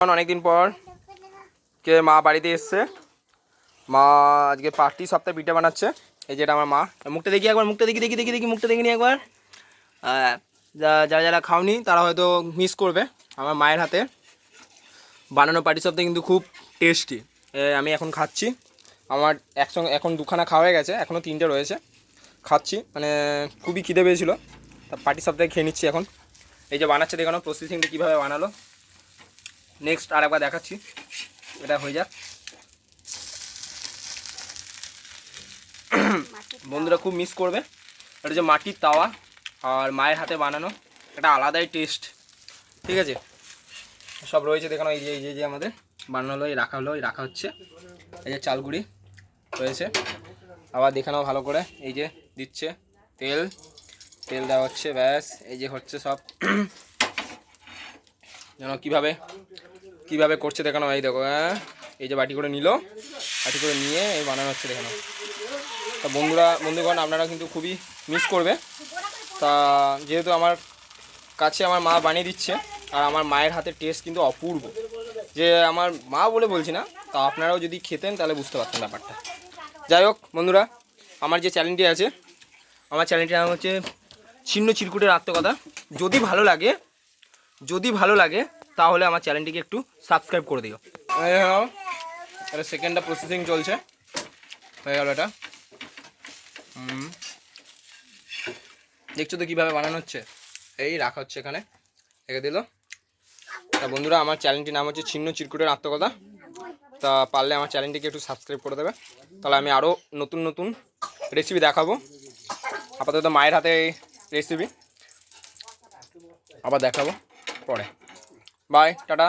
অনেকদিন পর কে মা বাড়িতে এসছে। মা আজকে পার্টি সপ্তাহে পিঠে বানাচ্ছে। এই যেটা আমার মা। মুখটা দেখি একবার, মুখটা দেখি দেখি দেখি দেখি, মুখটা দেখি নি একবার। যারা যারা খাওনি তারা হয়তো মিস করবে আমার মায়ের হাতে। বানানো পার্টি সপ্তাহে কিন্তু খুব টেস্টি আমি এখন খাচ্ছি। আমার একসঙ্গে, এখন দুখানা খাওয়া হয়ে গেছে এখনও তিনটে রয়েছে। খাচ্ছি মানে খুবই খিদে পেয়েছিলো। তা পার্টি সপ্তাহে খেয়ে নিচ্ছি এখন। এই যে বানাচ্ছে দেখানো প্রসেসিংটা কীভাবে বানালো। নেক্সট আর একবার দেখাচ্ছি। এটা হয়ে যাক। বন্ধুরা খুব মিস করবে। এটা যে মাটির তাওয়া আর মায়ের হাতে বানানো। এটা আলাদাই টেস্ট ঠিক আছে? সব রয়েছে দেখানো। এই যে, এই যে- যে আমাদের বানানো হলো, এই রাখা হলো, এই রাখা হচ্ছে। এই যে চালগুড়ি রয়েছে। আবার দেখানো ভালো করে। এই যে দিচ্ছে তেল। তেল দেওয়া হচ্ছে, ব্যাস। এই যে হচ্ছে সব। যেন কীভাবে কীভাবে করছে দেখানো? এই দেখো হ্যাঁ? এই যে বাটি করে নিল, বাটি করে নিয়ে এই বানানো হচ্ছে দেখানো। তা বন্ধুরা, বন্ধুগণ আপনারা কিন্তু খুবই মিস করবে। তা যেহেতু আমার কাছে আমার মা বানিয়ে দিচ্ছে, আর আমার মায়ের হাতের টেস্ট কিন্তু অপূর্ব। যে আমার মা বলে বলছি না, তা আপনারাও যদি খেতেন, তাহলে বুঝতে পারতেন ব্যাপারটা। যাই হোক, বন্ধুরা, আমার যে চ্যানেলটি আছে, আমার চ্যানেলটির নাম হচ্ছে ছিন্ন চিরকুটের আত্মকথা যদি ভালো লাগে, যদি ভালো লাগে তাহলে আমার চ্যানেলটিকে একটু সাবস্ক্রাইব করে দিও। সেকেন্ডটা প্রসেসিং চলছে। হয়ে গেল এটা। দেখছ তো কীভাবে বানানো হচ্ছে? এই রাখা হচ্ছে এখানে। রেখে দিল। তা বন্ধুরা, আমার চ্যানেলটির নাম হচ্ছে ছিন্ন চিরকুটের আত্মকথা। তা পারলে আমার চ্যানেলটিকে একটু সাবস্ক্রাইব করে দেবে। তাহলে আমি আরও নতুন নতুন রেসিপি দেখাবো। আপাতত মায়ের হাতে রেসিপি আবার দেখাবো পরে। By tata